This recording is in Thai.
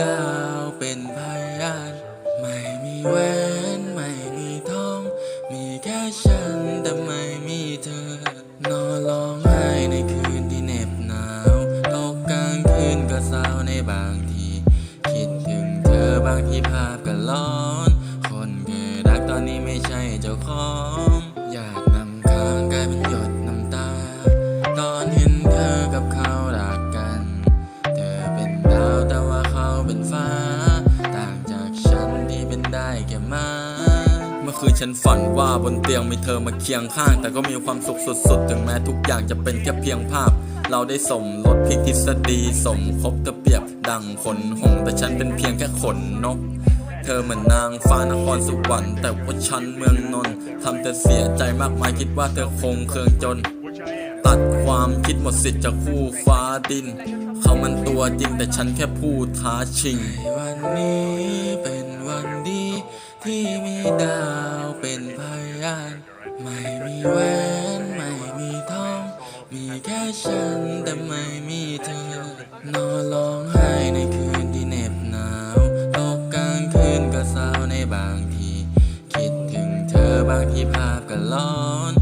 ดาวเป็นพยานไม่มีแหวนไม่มีทอง มีแค่ฉันแต่ไม่มีเธอ นอนร้องไห้ในคืนที่เหน็บหนาวตกกลางคืนก็เศร้าในบางที คิดถึงเธอบางทีภาพก็ร้อน คนเคยรักตอนนี้ไม่ใช่เจ้าของ ว่าเขาเป็นฟ้า ต่างจากฉันที่เป็นได้แค่มาเมื่อคืนฉันฝันว่าบนเตียงมีเธอมาเคียงข้าง แต่ก็มีความสุขสุดๆ ถึงแม้ทุกอย่างจะเป็นแค่เพียงภาพ เราได้สมรสพิกทฤษฎีสมคบเธอเปียบดังขนหงส์แต่ฉันเป็นเพียงแค่ขนนกเธอเหมือนนางฟ้านครสวรรค์แต่ว่าฉันเมืองนนท์ทำเธอเสียใจมากมายคิดว่าเธอคงเคืองจน ตัดความคิดหมดสิทธิ์จากคู่ฟ้าดิน เขามันตัวจริงแต่ฉันแค่ผู้ท้าชิง วันนี้เป็นวันดีที่มีดาวเป็นพยานไม่มีแหวนไม่มีทอง มีแค่ฉันแต่ไม่มีเธอ นอนร้องไห้ในคืนที่เหน็บหนาวตกกลางคืนก็เศร้าในบางที คิดถึงเธอบางทีภาพก็ร้อน